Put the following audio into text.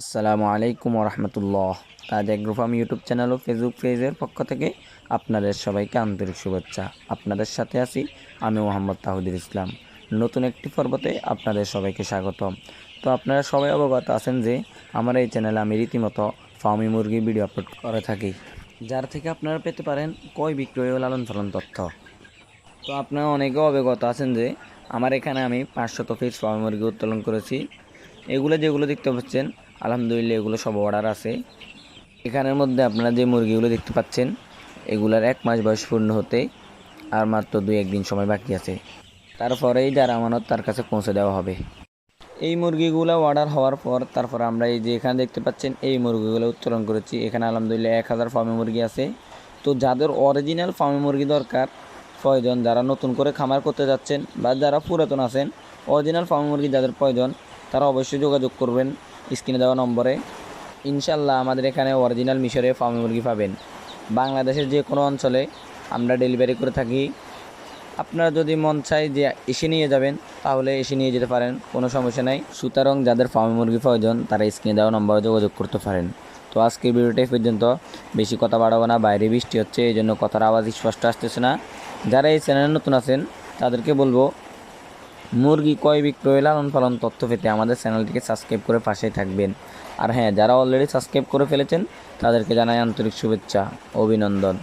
আসসালামু আলাইকুম Rahmatullah agro farm YouTube channel ও Facebook পেজের পক্ষ থেকে আপনাদের সবাইকে আন্তরিক শুভেচ্ছা। আপনাদের সাথে আছি আমি মোহাম্মদ তাহুদুল ইসলাম। নতুন একটি পর্বতে আপনাদের সবাইকে স্বাগতম। তো আপনারা সবাই অবগত আছেন যে আমার এই চ্যানেলে আমি রীতিমতো ফার্মি মুরগি ভিডিও আপলোড করে থাকি, যার থেকে আপনারা পেতে পারেন কয় বিক্রয় ও লালন পালন তথ্য। তো আপনারা অনেকে অবগত আছেন যে আমার এখানে আমি পাঁচশত পিস ফার্মি মুরগি উত্তোলন করেছি। এগুলো যেগুলো দেখতে পাচ্ছেন আলহামদুলিল্লাহ, এগুলো সব অর্ডার আছে। এখানের মধ্যে আপনারা যে মুরগিগুলো দেখতে পাচ্ছেন, এগুলার এক মাস বয়স পূর্ণ হতে আর মাত্র দুই একদিন সময় বাকি আছে। তারপরেই যার আমানত তার কাছে পৌঁছে দেওয়া হবে। এই মুরগিগুলো অর্ডার হওয়ার পর তারপর আমরা এই যে এখানে দেখতে পাচ্ছেন, এই মুরগিগুলো উত্তোলন করেছি। এখানে আলহামদুলিল্লাহ এক হাজার ফার্মে মুরগি আছে। তো যাদের অরিজিনাল ফার্মে মুরগি দরকার, প্রয়োজন যারা নতুন করে খামার করতে যাচ্ছেন বা যারা পুরাতন আছেন অরিজিনাল ফার্মে মুরগি যাদের প্রয়োজন, তারা অবশ্যই যোগাযোগ করবেন। স্ক্রিনে দেওয়া নম্বরে। ইনশাল্লাহ আমাদের এখানে অরিজিনাল মিশরে ফার্মি মুরগি পাবেন। বাংলাদেশের যে কোনো অঞ্চলে আমরা ডেলিভারি করে থাকি। আপনারা যদি মন চায় যে এসে নিয়ে যাবেন, তাহলে এসে নিয়ে যেতে পারেন। কোনো সমস্যা নাই। সুতরাং যাদের ফার্মি মুরগি প্রয়োজন, তারা স্ক্রিনে দেওয়া নম্বরে যোগাযোগ করতে পারেন। তো আজকের ভিডিওটা পর্যন্ত। বেশি কথা বাড়াবো না। বাইরে বৃষ্টি হচ্ছে এই জন্য কথার আওয়াজ স্পষ্ট আসতেছে না। যারা এই চ্যানেলে নতুন আছেন, তাদেরকে বলব মুরগি কয় বিক্রয় লালন পালন তথ্য পেতে আমাদের চ্যানেলটিকে সাবস্ক্রাইব করে পাশেই থাকবেন। আর হ্যাঁ যারা অলরেডি সাবস্ক্রাইব করে ফেলেছেন, তাদেরকে জানাই আন্তরিক শুভেচ্ছা, অভিনন্দন।